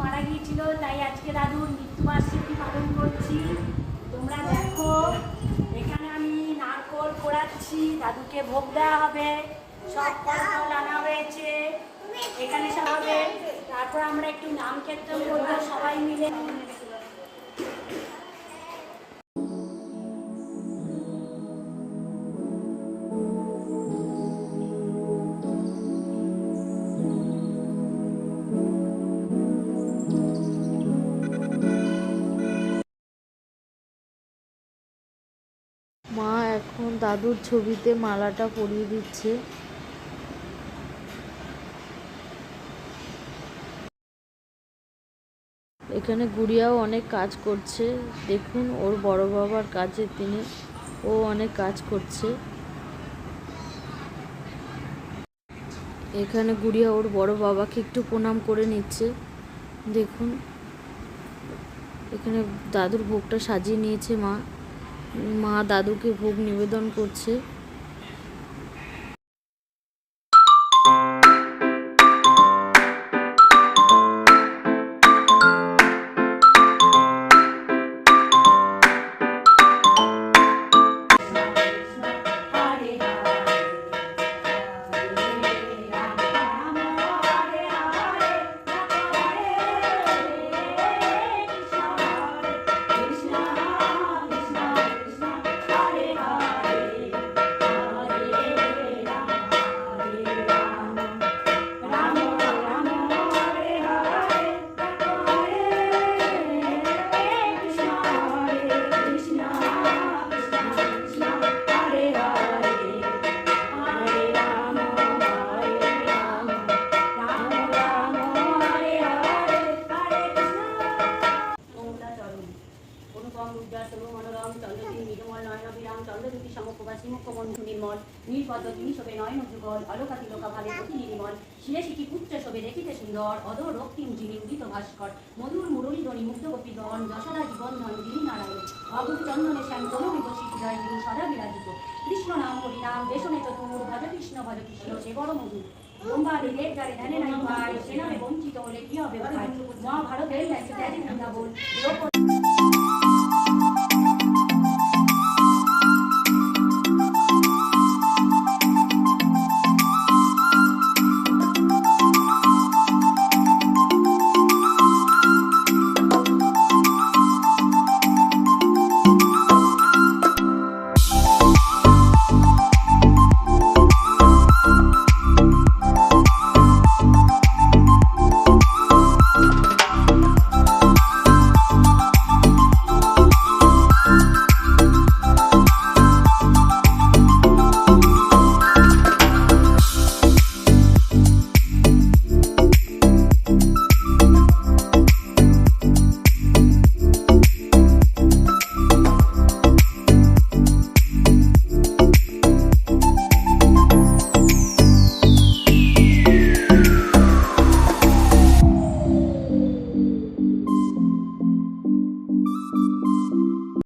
মারা গিয়েছিল, তাই আজকে দাদুর মৃত্যুবার্ষিকী পালন করছি। তোমরা দেখো, এখানে আমি নারকোল পোড়াচ্ছি, দাদুকে ভোগ দেওয়া হবে, সব ফল আনা হয়েছে। এখানে সব হবে। তারপর আমরা একটু নাম কীর্তন করব, সবাই মিলে। দাদুর ছবিতে মালাটা পরিয়ে দিচ্ছে। এখানে গুড়িয়াও অনেক কাজ করছে। দেখুন, ওর বড় বাবার কাজে তিনি, ও অনেক কাজ করছে। এখানে গুড়িয়া ওর বড় বাবাকে একটু প্রণাম করে নিচ্ছে। দেখুন, এখানে দাদুর ভোগটা সাজিয়ে নিয়েছে মা। মা দাদুকে ভোগ নিবেদন করছে। সমপ্রবাসী মুখ্যবন্ধু নির্মল, নীলপদ্ম তিনি শোভে নয়ন যুগল অলোকাতি লোকাভাবে অতি নির্মল শিরে শিখি পুত্র শোভে দেখিতে সুন্দর অধর রক্তিম যিনি উদিত ভাস্কর, মধুর মুরলী মুগ্ধ গোপীগণ যশোদা জীবন ধন নারায়ণ অবধ চন্দনে শ্যাম তনু বিকশিত জয় যিনি সদা বিরাজিত। কৃষ্ণ নাম হরিনাম দেশনে চতুর, ভজ কৃষ্ণ ভজ কৃষ্ণ, সে বড় মধুর। সে নামে বঞ্চিত হলে কি হবে মহাভারতের